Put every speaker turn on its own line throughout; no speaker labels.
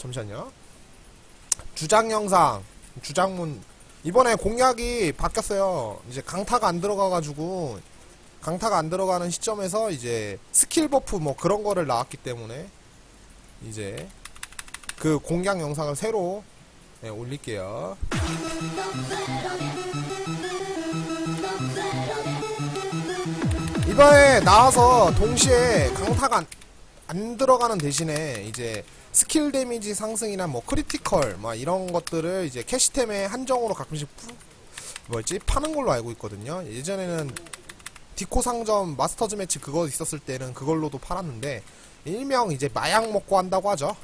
잠시만요. 주장 영상, 주장문. 이번에 공약이 바뀌었어요. 이제 강타가 안 들어가가지고, 강타가 안 들어가는 시점에서 이제 스킬 버프 뭐 그런 거를 나왔기 때문에, 이제 그 공약 영상을 새로 네, 올릴게요. 이번에 나와서 동시에 강타가 안, 안 들어가는 대신에 이제 스킬 데미지 상승이나 뭐 크리티컬 막 이런 것들을 이제 캐시템에 한정으로 가끔씩 푸, 뭐였지 파는 걸로 알고 있거든요. 예전에는 디코 상점 마스터즈 매치 그거 있었을 때는 그걸로도 팔았는데 일명 이제 마약 먹고 한다고 하죠.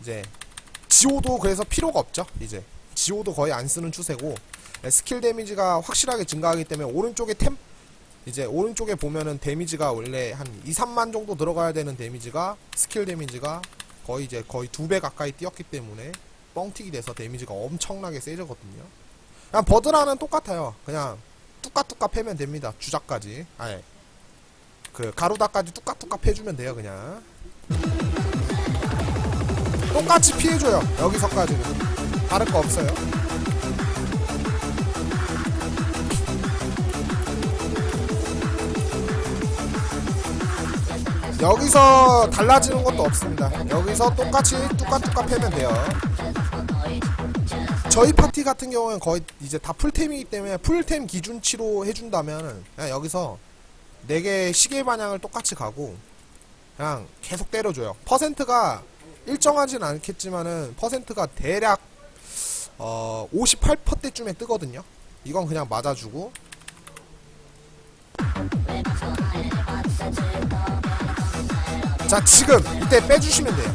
이제 지오도 그래서 필요가 없죠. 이제 지오도 거의 안 쓰는 추세고 예, 스킬 데미지가 확실하게 증가하기 때문에 오른쪽에 템 이제 오른쪽에 보면은 데미지가 원래 한 2, 3만 정도 들어가야 되는 데미지가 스킬 데미지가 거의 이제 거의 두 배 가까이 뛰었기 때문에 뻥튀기 돼서 데미지가 엄청나게 세졌거든요. 그냥 버드라는 똑같아요. 그냥 뚜까뚜까 패면 됩니다. 주작까지. 아예. 그 가루다까지 뚜까뚜까 패주면 돼요. 그냥. 똑같이 피해줘요. 여기서까지는. 다를 거 없어요. 여기서 달라지는 것도 없습니다. 여기서 똑같이 뚜까뚜까 패면 돼요. 저희 파티 같은 경우는 거의 이제 다 풀템이기 때문에 풀템 기준치로 해준다면 그냥 여기서 4개 시계 방향을 똑같이 가고 그냥 계속 때려줘요. 퍼센트가 일정하진 않겠지만은 퍼센트가 대략 어 58%쯤에 뜨거든요. 이건 그냥 맞아주고 자 지금 이때 빼주시면 돼요.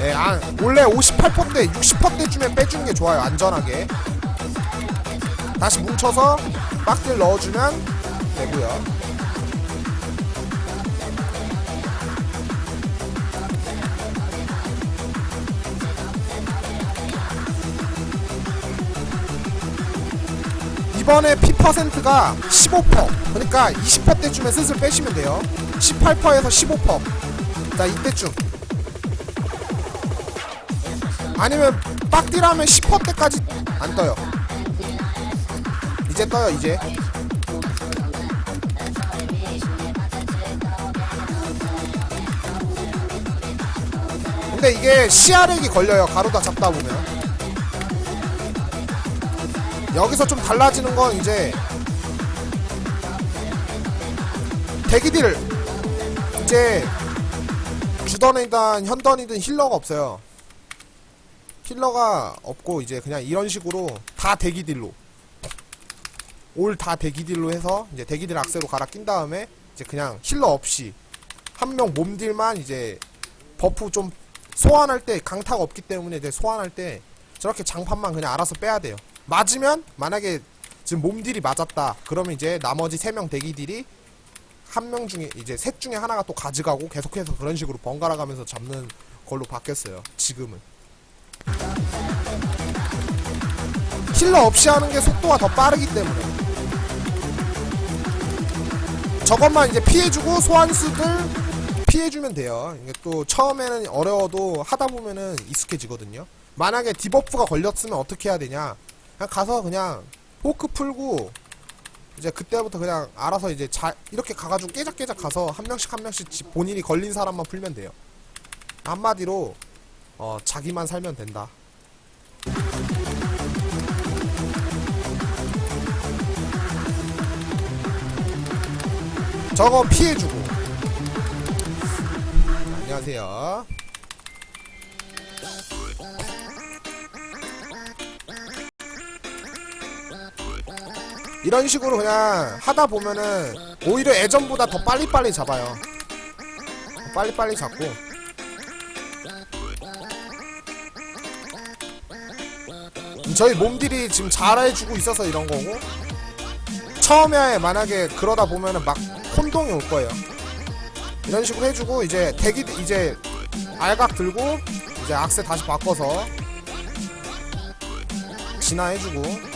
예, 아, 원래 58%대 60%대쯤에 빼주는 게 좋아요 안전하게. 다시 뭉쳐서 빡들 넣어주면 되고요 이번에 피 퍼센트가 15% 그러니까 20%대쯤에 슬슬 빼시면 돼요. 18%에서 15%자 이때쯤. 아니면 빡딜하면 10%대까지 안 떠요. 이제 떠요 이제. 근데 이게 시야렉이 걸려요 가로다 잡다 보면 여기서 좀 달라지는 건 이제 대기딜. 이제 주던이든 현던이든 힐러가 없어요. 힐러가 없고 이제 그냥 이런 식으로 다 대기딜로. 올 다 대기딜로 해서 이제 대기딜 악세로 갈아 낀 다음에 이제 그냥 힐러 없이 한 명 몸딜만 이제 버프 좀 소환할 때 강타가 없기 때문에 이제 소환할 때 저렇게 장판만 그냥 알아서 빼야 돼요 맞으면 만약에 지금 몸딜이 맞았다. 그러면 이제 나머지 세명 대기딜이 한 명 중에 이제 셋 중에 하나가 또 가져가고 계속해서 그런 식으로 번갈아 가면서 잡는 걸로 바뀌었어요. 지금은. 킬러 없이 하는 게 속도가 더 빠르기 때문에. 저것만 이제 피해주고 소환수들 피해주면 돼요. 이게 또 처음에는 어려워도 하다 보면은 익숙해지거든요. 만약에 디버프가 걸렸으면 어떻게 해야 되냐 그냥 가서 그냥 포크 풀고 이제 그때부터 그냥 알아서 이제 자 이렇게 가가지고 깨작깨작 가서 한 명씩 한 명씩 지- 본인이 걸린 사람만 풀면 돼요. 한마디로 어 자기만 살면 된다. 저거 피해주고. 안녕하세요 이런 식으로 그냥 하다 보면은 오히려 예전보다 더 빨리빨리 잡아요. 더 빨리빨리 잡고. 저희 몸들이 지금 잘해주고 있어서 이런 거고 처음에 만약에 그러다 보면은 막 혼동이 올 거예요. 이런 식으로 해주고 이제 대기 이제 알각 들고 이제 악세 다시 바꿔서 진화해주고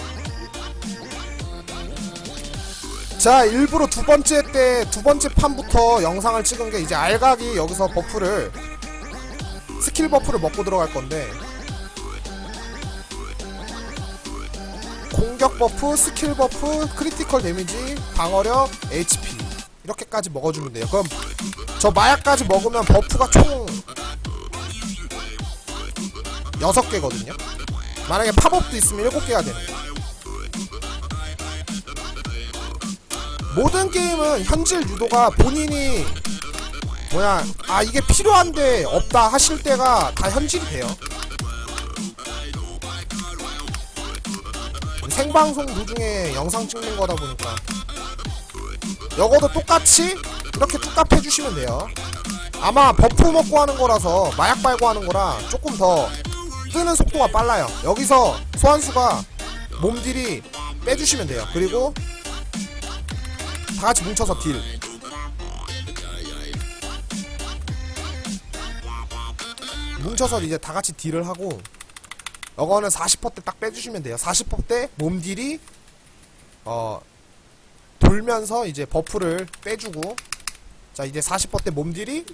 자 일부러 두 번째 때 두 번째 판부터 영상을 찍은 게 이제 알각이 여기서 버프를 스킬 버프를 먹고 들어갈 건데 공격 버프, 스킬 버프, 크리티컬 데미지, 방어력, HP 이렇게까지 먹어주면 돼요. 그럼 저 마약까지 먹으면 버프가 총 6개거든요. 만약에 팝업도 있으면 7개가 되는 거예요. 모든 게임은 현질 유도가 본인이 뭐야 아 이게 필요한데 없다 하실 때가 다 현질이 돼요. 생방송 도중에 영상 찍는 거다 보니까 여거도 똑같이 이렇게 뚝딱 해주시면 돼요. 아마 버프 먹고 하는 거라서 마약 빨고 하는 거라 조금 더 뜨는 속도가 빨라요. 여기서 소환수가 몸딜이 빼주시면 돼요. 그리고 다 같이 뭉쳐서 딜. 뭉쳐서 이제 다 같이 딜을 하고 이거는 40%대 딱 빼주시면 돼요. 40%대 몸딜이 어 돌면서 이제 버프를 빼주고 자 이제 40%대 몸딜이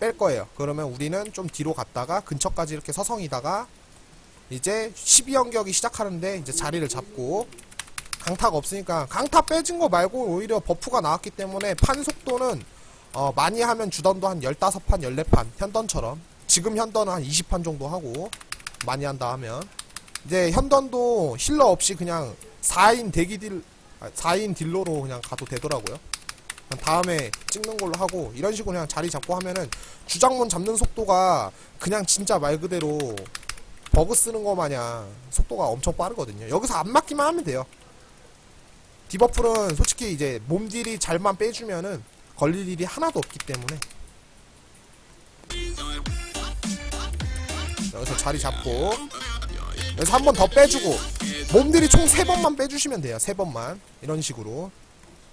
뺄 거예요. 그러면 우리는 좀 뒤로 갔다가 근처까지 이렇게 서성이다가 이제 12연격이 시작하는데 이제 자리를 잡고 강타가 없으니까 강타 빼진 거 말고 오히려 버프가 나왔기 때문에 판 속도는 어 많이 하면 주던도 한 15판, 14판 현던처럼 지금 현던은 한 20판 정도 하고 많이 한다 하면 이제 현던도 힐러 없이 그냥 4인 대기 딜 아, 4인 딜러로 그냥 가도 되더라고요. 다음에 찍는 걸로 하고 이런 식으로 그냥 자리 잡고 하면은 주장문 잡는 속도가 그냥 진짜 말 그대로 버그 쓰는 거 마냥 속도가 엄청 빠르거든요. 여기서 안 맞기만 하면 돼요. 디버풀은 솔직히 이제 몸딜이 잘만 빼주면은 걸릴 일이 하나도 없기 때문에. 여기서 자리 잡고. 여기서 한 번 더 빼주고. 몸들이 총 세번만 빼주시면 돼요 세번만. 이런 식으로.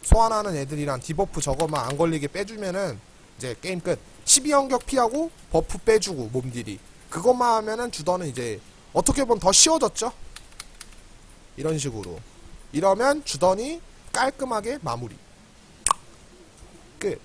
소환하는 애들이랑 디버프 저거만 안 걸리게 빼주면은 이제 게임 끝. 12연격 피하고 버프 빼주고 몸들이. 그것만 하면은 주더는 이제 어떻게 보면 더 쉬워졌죠? 이런 식으로 이러면 주더니 깔끔하게 마무리. 끝